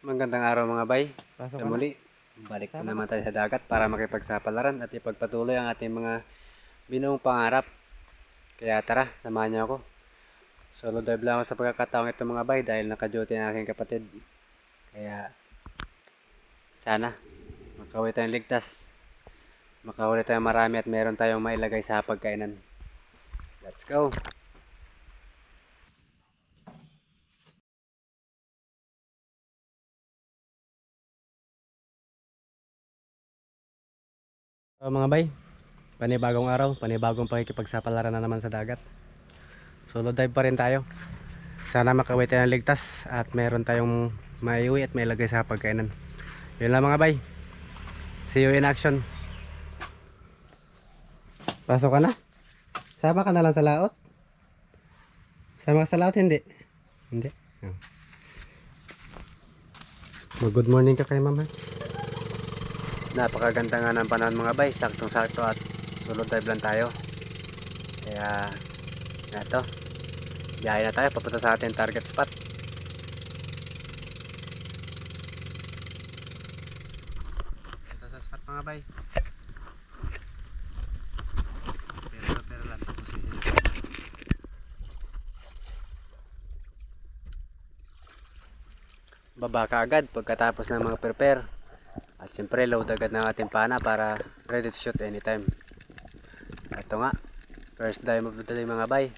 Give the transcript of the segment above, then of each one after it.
Magandang araw mga bay. Pasok Sa muli, balik na naman tayo sa dagat para makipagsapalaran at ipagpatuloy ang ating mga binuong pangarap. Kaya tara, samahan niyo ako. Solo dive lang ako sa pagkakataong ito mga bay dahil naka-duty ang aking kapatid. Kaya sana makauwi tayong ligtas. Makahuli tayong marami at meron tayong mailagay sa pagkainan. Let's go! So mga bay, panibagong araw, panibagong pakikipagsapalaran na naman sa dagat. Solo dive pa rin tayo. Sana makawin tayo ng ligtas at meron tayong maiuwi at mailagay sa pagkainan. Yun lang mga bay. See you in action. Pasok ka na? Sama ka na lang sa laot? Sama ka sa laot? Hindi. Hindi. Oh. Mag-good morning ka kay mama. Napakaganda nga ng panahon mga bay, saktong sakto at solo dive lang tayo. Kaya, eto, biyahe na tayo papunta sa ating target spot. Ito sa spot mga bay. Pero pero lang nyo. Baba ka agad pagkatapos ng mga prepare. At syempre load agad ng ating pana para ready to shoot anytime. Ito nga, first dive of the day mga bay.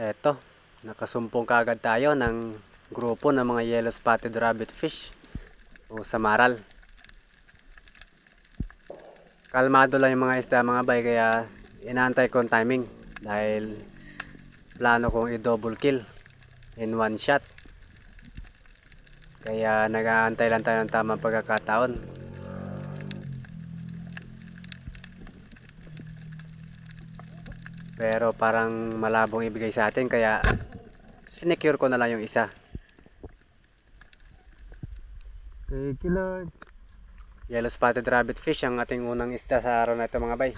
Ito, nakasumpong kaagad tayo ng grupo ng mga yellow spotted rabbit fish o samaral. Kalmado lang yung mga isda mga bay kaya inaantay ko ang timing dahil plano kong i-double kill in one shot. Kaya nag-aantay lang tayo ng tamang pagkakataon. Pero parang malabong ibigay sa atin kaya sinecure ko na lang yung isa. Thank you Lord. Yellow spotted rabbit fish ang ating unang isda sa araw na ito mga bay.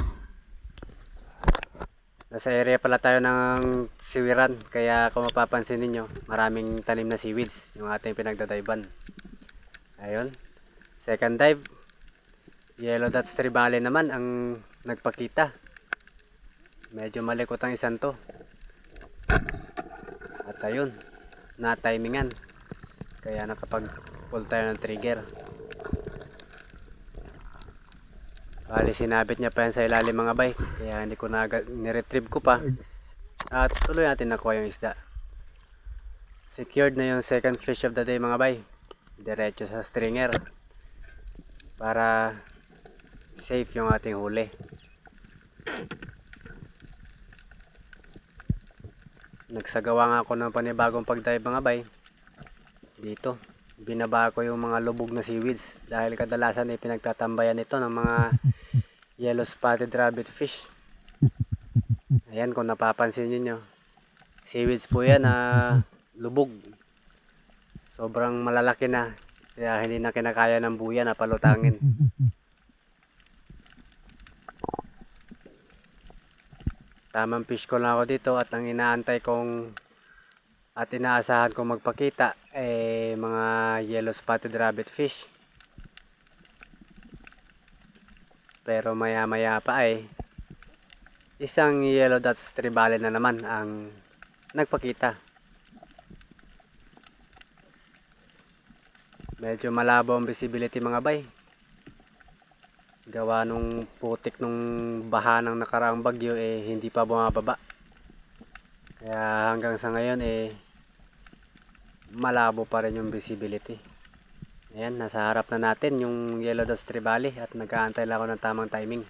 Nasa area pala tayo ng siwiran kaya kung mapapansin ninyo maraming tanim na seaweeds yung ating pinagdadayban. Ayun. Second dive. Yellow dots tribale naman ang nagpakita. Medyo malikot ang isang to. At ayun. Na-timingan. Kaya nakapag pull tayo ng trigger. Bali sinabit niya pa yan sa ilalim mga bay. Kaya hindi ko na niretrieve ko pa. At tuloy natin nakuha yung isda. Secured na yung second fish of the day mga bay. Diretso sa stringer. Para safe yung ating huli. Nagsagawa nga ako ng panibagong pagdive mga bay. Dito. Binaba ko yung mga lubog na seaweeds. Dahil kadalasan ay pinagtatambayan ito ng mga yellow spotted rabbit fish. Ayan kung napapansin niyo Seaweeds po yan na lubog. Sobrang malalaki na. Kaya hindi na kinakaya ng buya na palutangin. Tamang fish ko lang ako dito at ang inaantay kong at inaasahan kong magpakita eh mga yellow spotted rabbit fish. Pero maya maya pa eh isang yellow dots tribale na naman ang nagpakita. Medyo malabo ang visibility mga bay. Gawa nung putik nung baha ng nakaraang bagyo eh hindi pa bumababa. Kaya hanggang sa ngayon eh malabo pa rin yung visibility. Ayan, nasa harap na natin yung Yellow Dust Tribali at nag-aantay lang ako ng tamang timing.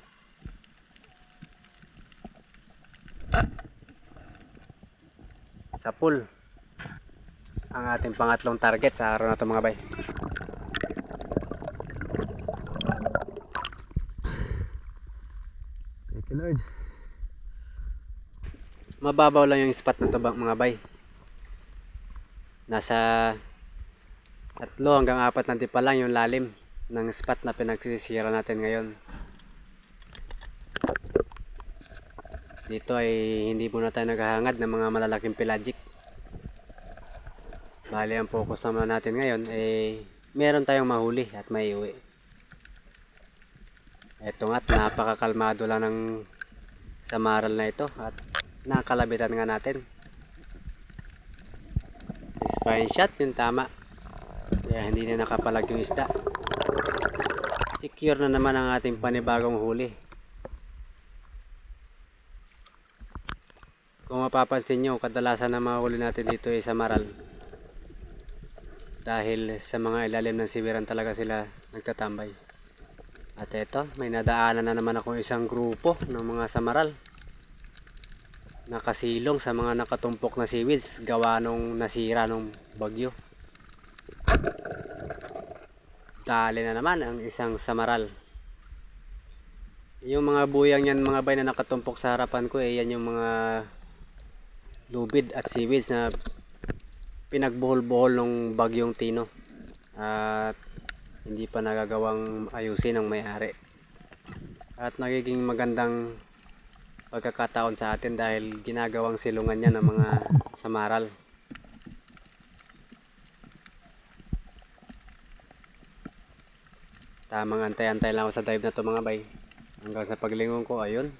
Sa pool ang ating pangatlong target sa araw na ito mga bay. Thank you Lord. Mababaw lang yung spot na to mga bay. Nasa tatlo hanggang apat na pa lang yung lalim ng spot na pinagsisira natin ngayon. Dito ay hindi muna tayo naghahangad ng mga malalaking pelagic. Bali, ang focus naman natin ngayon eh meron tayong mahuli at may uwi. Ito nga't napakakalmado lang ng samaral na ito at nakalabitan nga natin. Spine shot yung tama. Kaya hindi na nakapalag yung isda. Secure na naman ang ating panibagong huli. Kung mapapansin nyo, kadalasan na mga huli natin dito ay sa maral. Dahil sa mga ilalim ng siwiran talaga sila nagtatambay. At eto, may nadaanan na naman ako isang grupo ng mga samaral. Nakasilong sa mga nakatumpok na seaweeds gawa nung nasira nung bagyo. Dali na naman ang isang samaral. Yung mga buyang yan mga bay na nakatumpok sa harapan ko eh yan yung mga lubid at seaweeds na pinagbuhol-buhol ng bagyong tino. At hindi pa nagagawang ayusin ng may-ari. At nagiging magandang pagkakataon sa atin dahil ginagawang silungan niya ng mga samaral. Tamang antay-antay lang ako sa dive na to mga bay. Hanggang sa paglingon ko, ayun.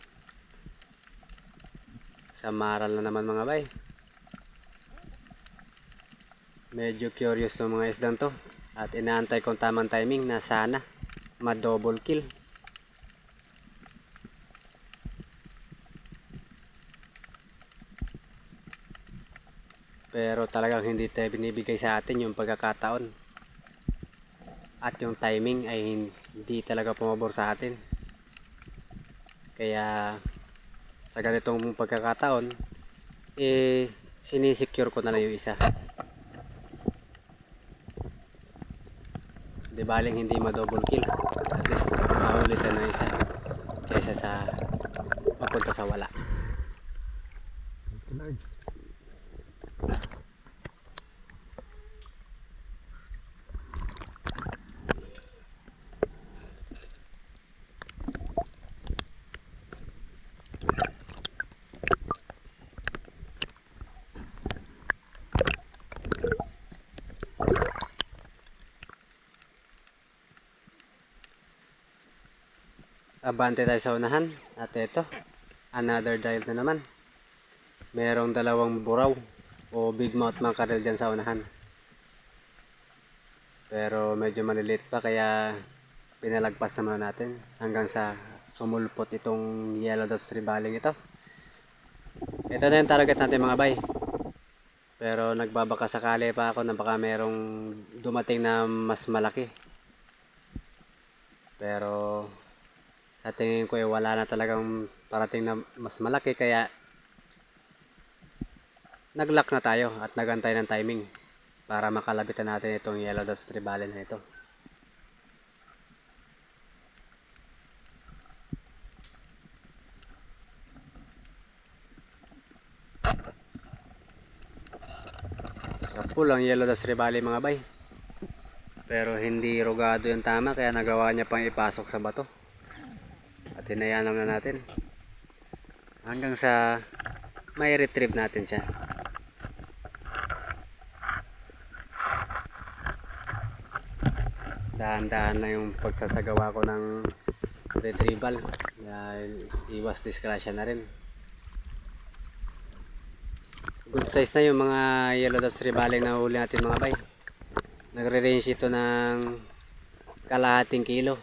Samaral na naman mga bay. Medyo curious ng mga isdang to. At inaantay kong tamang timing na sana ma-double kill. Pero talagang hindi tayo binibigay sa atin yung pagkakataon. At yung timing ay hindi talaga pumabor sa atin. Kaya sa ganitong pagkakataon, eh sinisecure ko na lang yung isa. Di baling hindi ma-double kill. At least mahuli tayo isa. Kaysa sa mapunta sa wala. Abante tayo sa unahan. At ito, another dive na naman. Merong dalawang buraw o big mouth mackerel dyan sa unahan. Pero medyo maliliit pa kaya pinalagpas naman natin hanggang sa sumulpot itong yellow dot rebaling ito. Ito na yung target natin mga bay. Pero nagbabaka sakali pa ako na baka merong dumating na mas malaki. Pero sa tingin ko eh, wala na talagang parating na mas malaki kaya naglock na tayo at nagantay ng timing para makalabitan natin itong yellow dot tribalen na ito. Sa pool ang yellow dot tribalen mga bay. Pero hindi rogado yung tama kaya nagawa niya pang ipasok sa bato. At hinayanam na natin. Hanggang sa may retrieve natin siya. Dahan-dahan lang yung pagsasagawa ko ng retrieval. Dahil iwas disgrasya na rin. Good size na yung mga yellow dust rebaling na huli natin mga bay. Nagre-range ito ng kalahating kilo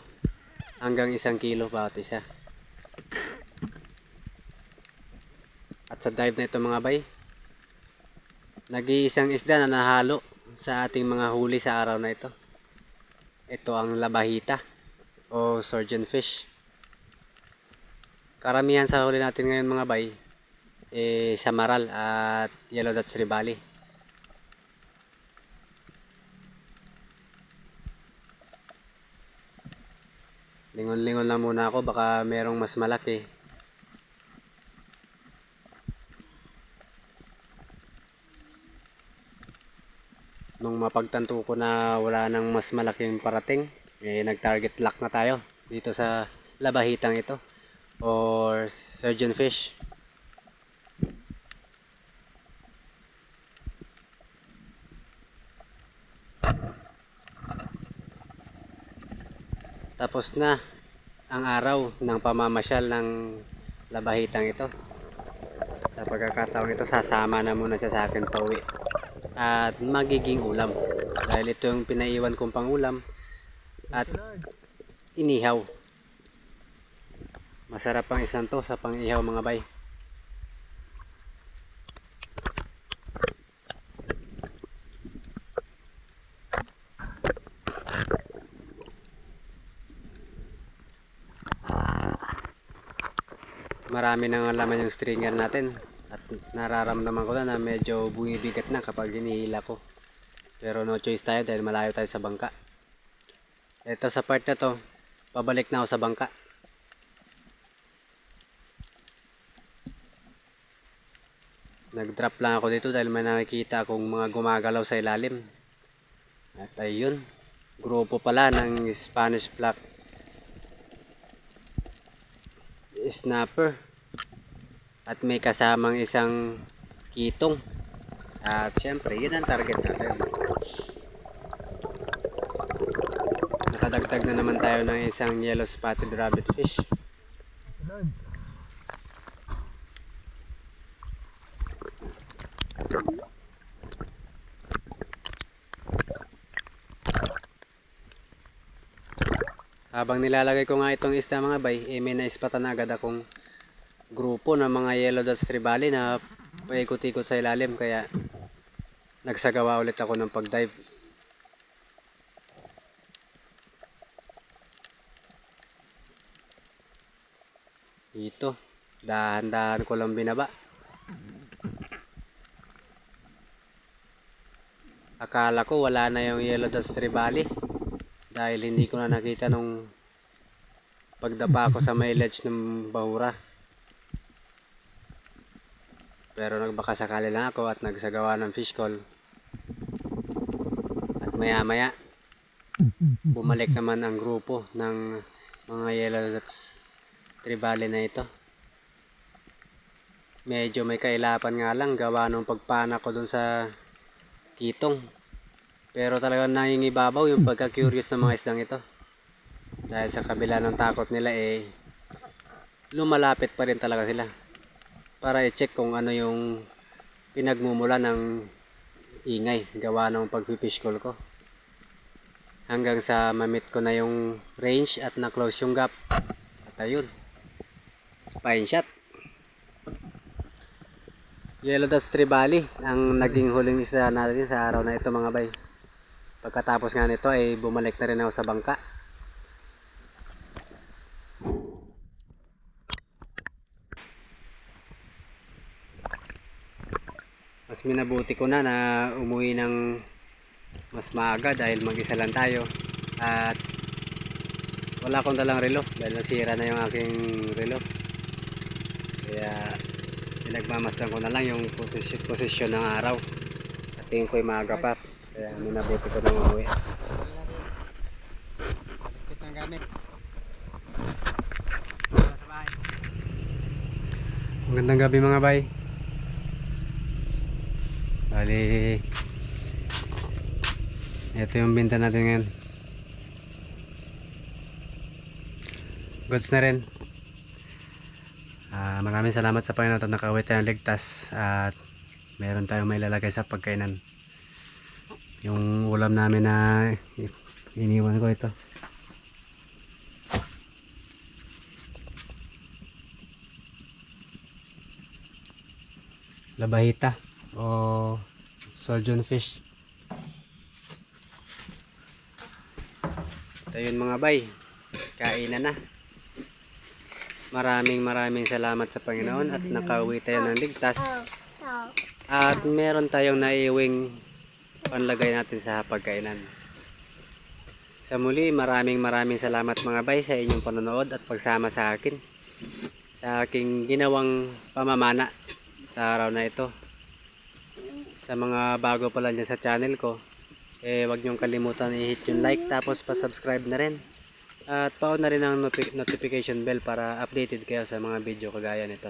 hanggang isang kilo bawat isa. At sa dive na ito mga bay, nag-iisang isda na nahalo sa ating mga huli sa araw na ito. Ito ang labahita o surgeon fish. Karamihan sa huli natin ngayon mga bay, eh, samaral at yellow dots ribali. Lingon-lingon lang muna ako, baka merong mas malaki. Nung mapagtanto ko na wala nang mas malaking parating, eh, nag-target lock na tayo dito sa labahitang ito or surgeon fish. Tapos na ang araw ng pamamasyal ng labahitang ito. Sa pagkakataong ito, sasama na muna siya sa akin pauwi. At magiging ulam. Dahil ito yung pinaiwan kong pangulam. At inihaw. Masarap ang isang to sa pang-ihaw mga bay. Marami nang laman yung stringer natin. At nararamdaman ko na na medyo bumibigat na kapag hinihila ko. Pero no choice tayo dahil malayo tayo sa bangka. Ito sa part na to, pabalik na ako sa bangka. Nag-drop lang ako dito dahil may nakikita akong mga gumagalaw sa ilalim. At ayun, grupo pala ng Spanish Black Snapper. At may kasamang isang kitong. At syempre, yun ang target natin. Nakadagdag na naman tayo ng isang yellow spotted rabbit fish. Habang nilalagay ko nga itong isda mga bay, eh, may naispatan na agad akong grupo ng mga yellow dots tribali na paikot-ikot sa ilalim kaya nagsagawa ulit ako ng pag-dive. Ito, dahan-dahan ko lang binaba. Akala ko wala na yung yellow dots tribali dahil hindi ko na nakita nung pagdapa ko sa may ledge ng bahura. Pero nagbaka sakali lang ako at nagsagawa ng fish call. At maya maya, bumalik naman ang grupo ng mga yellow dots tribali na ito. Medyo may kailapan nga lang gawa nung pagpana ko dun sa kitong. Pero talagang nangingibabaw yung pagka-curious ng mga isdang ito. Dahil sa kabila ng takot nila eh, lumalapit pa rin talaga sila. Para i-check kung ano yung pinagmumula ng ingay gawa ng pag-fish call ko. Hanggang sa mamit ko na yung range at na-close yung gap. At ayun, spine shot. Yellow Dust Tribali ang naging huling isa natin sa araw na ito mga bay. Pagkatapos nga nito ay bumalik na rin ako sa bangka. Mas minabuti ko na na umuwi ng mas maaga dahil mag-isa lang tayo. At wala akong dalang relo dahil nasira na yung aking relo. Kaya pinagmamasdan ko na lang yung posisyon, posisyon ng araw. At tingin ko ay maaga pa. Kaya minabuti ko na umuwi. Magandang gabi mga bay. Bali, ito yung binta natin ngayon. Goods na rin. Ah, maraming salamat sa Panginoon at nakauwi tayong ligtas at meron tayong may lalagay sa pagkainan. Yung ulam namin na iniwan ko ito. labahita o surgeon fish. Ito yun mga bay, kainan na. Maraming maraming salamat sa Panginoon at nakauwi tayo ng ligtas. At meron tayong naiwing panlagay natin sa pagkainan. Sa muli, maraming maraming salamat mga bay sa inyong panonood at pagsama sa akin sa aking ginawang pamamana sa araw na ito. Sa mga bago pa lang dyan sa channel ko, eh wag niyong kalimutan i-hit yung like tapos pa-subscribe na rin. At pa na rin ang notification bell para updated kayo sa mga video kagaya nito.